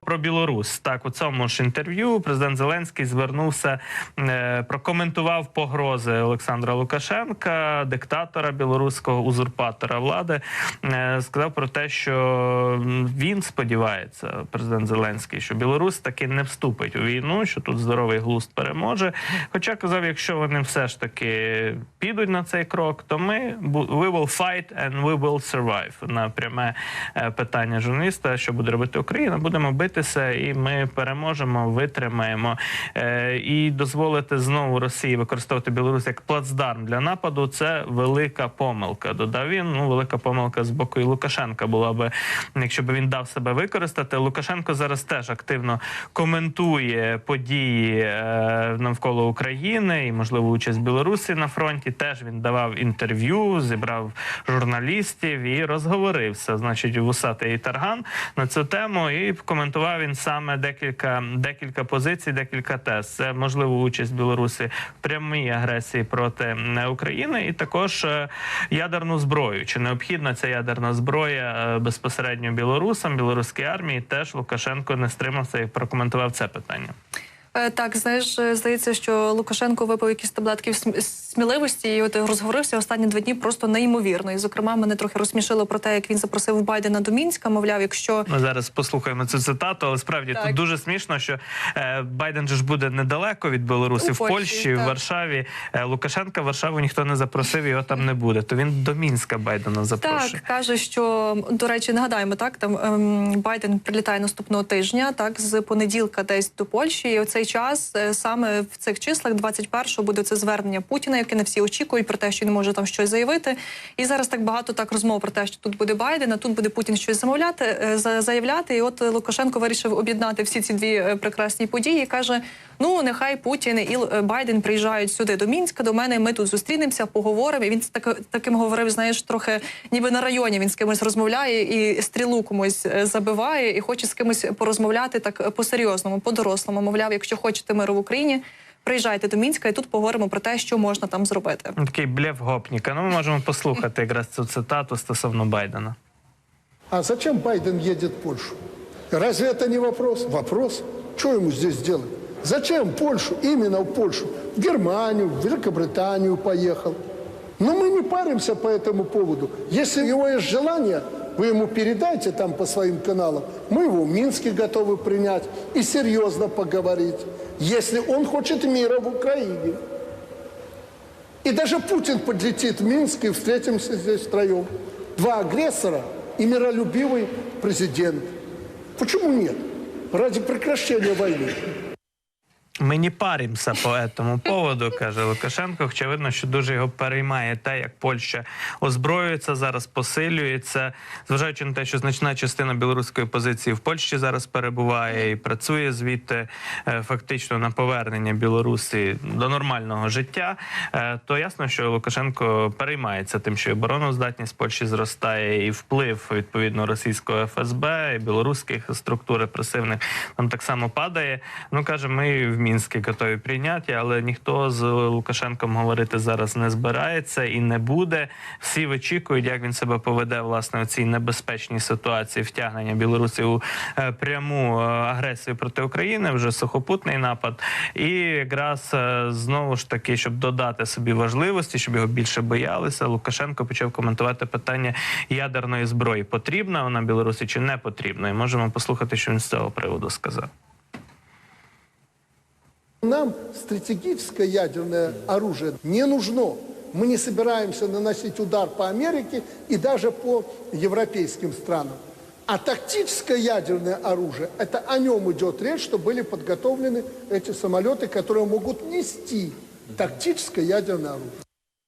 Про Білорусь так у цьому ж інтерв'ю президент Зеленський звернувся, е, прокоментував погрози Олександра Лукашенка, диктатора білоруського узурпатора влади. Е, сказав про те, що він сподівається, президент Зеленський, що Білорусь таки не вступить у війну, що тут здоровий глузд переможе. Хоча казав, якщо вони все ж таки підуть на цей крок, то ми we will fight and we will survive. На пряме е, питання журналіста, що буде робити Україна, будемо битися, і ми переможемо, витримаємо Е, і дозволити знову Росії використовувати Білорусь як плацдарм для нападу. Це велика помилка. Додав він. Ну велика помилка з боку і Лукашенка була би, якщо б він дав себе використати. Лукашенко зараз теж активно коментує події е, навколо України і можливо участь Білорусі на фронті. Теж він давав інтерв'ю, зібрав журналістів і розговорився. Значить, вусатий тарган на цю тему. І коментував він саме декілька декілька позицій, декілька тез. Це можливо участь Білорусі в прямій агресії проти е, України, і також е, ядерну зброю. Чи необхідна ця ядерна зброя е, безпосередньо білорусам, білоруській армії? Теж Лукашенко не стримався і прокоментував це питання. Е, Так, знаєш, е, здається, що Лукашенко випив якісь таблетки см- сміливості і от розговорився останні два дні просто неймовірно. І, зокрема, мене трохи розсмішило про те, як він запросив Байдена до Мінська. Мовляв, якщо Ми зараз послухаємо цю цитату, але справді Так. тут дуже смішно, що е, Байден же ж буде недалеко від Білорусі, У в Польщі, Польщі, в. Варшаві. Е, Лукашенка в Варшаву ніхто не запросив, його там не буде. То він до Мінська Байдена запрошує. так каже, що до речі, нагадаємо, так там ем, Байден прилітає наступного тижня, так з понеділка, десь до Польщі. І у цей час е, саме в цих числах, 21-го, буде це звернення Путіна, яке не всі очікують про те, що він може там щось заявити. І зараз так багато так розмов про те, що тут буде Байден, а тут буде Путін щось замовляти, е, заявляти. І от Лукашенко вирішив об'єднати всі ці дві е, прекрасні події. і Каже: ну нехай Путін і е, Байден приїжджають сюди до Мінська, до мене. Ми тут зустрінемося, поговоримо. І він так, таким говорив, знаєш, трохи ніби на районі він з кимось розмовляє і стрілу комусь е, забиває, і хоче з кимось порозмовляти так е, по-серйозному, по-дорослому. Мовляв, якщо хочете миру в Україні, приїжджайте до Мінська, і тут поговоримо про те, що можна там зробити. Такий блеф гопніка. Ну, ми можемо послухати якраз цю цитату стосовно Байдена. А зачем Байден едет в Польшу? Разве это не вопрос? Вопрос. Что ему здесь делать? Зачем Польшу, именно в Польшу? В Германию, в Великобританию поехал. Но мы не паримся по этому поводу. Если у него есть желание, вы ему передайте там по своим каналам. Мы его в Минске готовы принять и серьезно поговорить, если он хочет мира в Украине. И даже Путин подлетит в Минск и встретимся здесь втроем. Два агрессора и миролюбивый президент. Почему нет? Ради прекращения войны. Ми не паримося по этому поводу, каже Лукашенко. Хоча видно, що дуже його переймає те, як Польща озброюється зараз, посилюється, зважаючи на те, що значна частина білоруської позиції в Польщі зараз перебуває і працює звідти е, фактично на повернення Білорусі до нормального життя. е, То ясно, що Лукашенко переймається тим, що обороноздатність Польщі зростає, і вплив відповідно російського ФСБ і білоруських структур репресивних там так само падає. Ну каже, ми в Мінські готові прийняти, але ніхто з Лукашенком говорити зараз не збирається і не буде. Всі вичікують, як він себе поведе власне у цій небезпечній ситуації втягнення Білорусі у е, пряму е, агресію проти України, вже сухопутний напад. І якраз е, знову ж таки, щоб додати собі важливості, щоб його більше боялися, Лукашенко почав коментувати питання ядерної зброї. Потрібна вона Білорусі чи не потрібна? І можемо послухати, що він з цього приводу сказав. Нам стратегическое ядерное оружие не нужно. Мы не собираемся наносить удар по Америке и даже по европейским странам. А тактическое ядерное оружие, это о нем идет речь, что были подготовлены эти самолеты, которые могут нести тактическое ядерное оружие.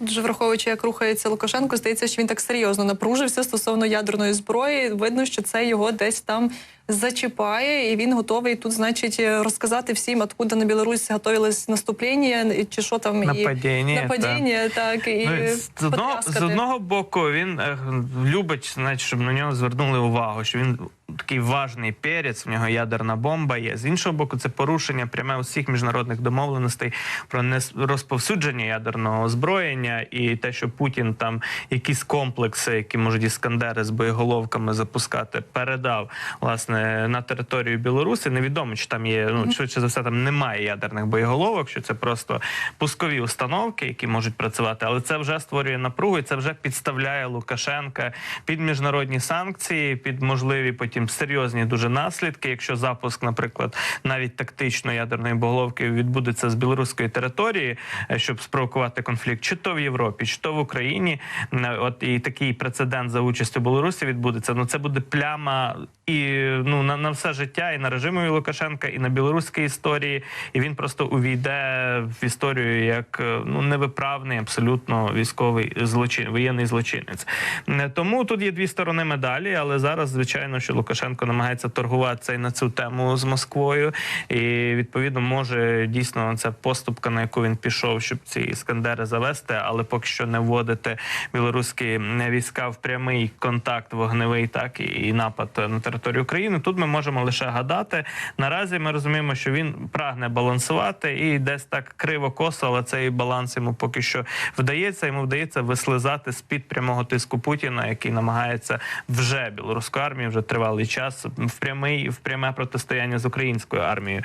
Тут же враховуючи, як рухається Лукашенко, здається, що він так серйозно напружився стосовно ядерної зброї. Видно, що це його десь там зачіпає, і він готовий тут, значить, розказати всім, откуда на Білорусь готовилось наступлення, чи що там Нападіння, і нападіння, так, і Ну, з, одного, з одного боку він е, любить, знаєте, щоб на нього звернули увагу, що він такий важний перець, в нього ядерна бомба є. З іншого боку, це порушення пряме усіх міжнародних домовленостей про нерозповсюдження ядерного озброєння і те, що Путін там якісь комплекси, які можуть іскандери з боєголовками запускати, передав власне на територію Білорусі. Невідомо, чи там є ну швидше за все, там немає ядерних боєголовок, що це просто пускові установки, які можуть працювати, але це вже створює напругу, і це вже підставляє Лукашенка під міжнародні санкції, під можливі потім серйозні дуже наслідки. Якщо запуск, наприклад, навіть тактичної ядерної боголовки відбудеться з білоруської території, е, щоб спровокувати конфлікт, чи то в Європі, чи то в Україні. Е, От і такий прецедент за участю Білорусі відбудеться. Ну це буде пляма і ну на, на все життя, і на режимові Лукашенка, і на білоруській історії. І він просто увійде в історію як е, ну невиправний, абсолютно військовий злочин, воєнний злочинець. Е, Тому тут є дві сторони медалі, але зараз, звичайно, що Лукашенко намагається торгуватися і на цю тему з Москвою, і відповідно може дійсно це поступка, на яку він пішов, щоб ці іскандери завести, але поки що не вводити білоруські війська в прямий контакт вогневий, так і напад на територію України. Тут ми можемо лише гадати. Наразі ми розуміємо, що він прагне балансувати і десь так криво косо, але цей баланс йому поки що вдається. Йому вдається вислизати з під прямого тиску Путіна, який намагається вже білоруську армію вже тривалий час в прямий в пряме протистояння з українською армією.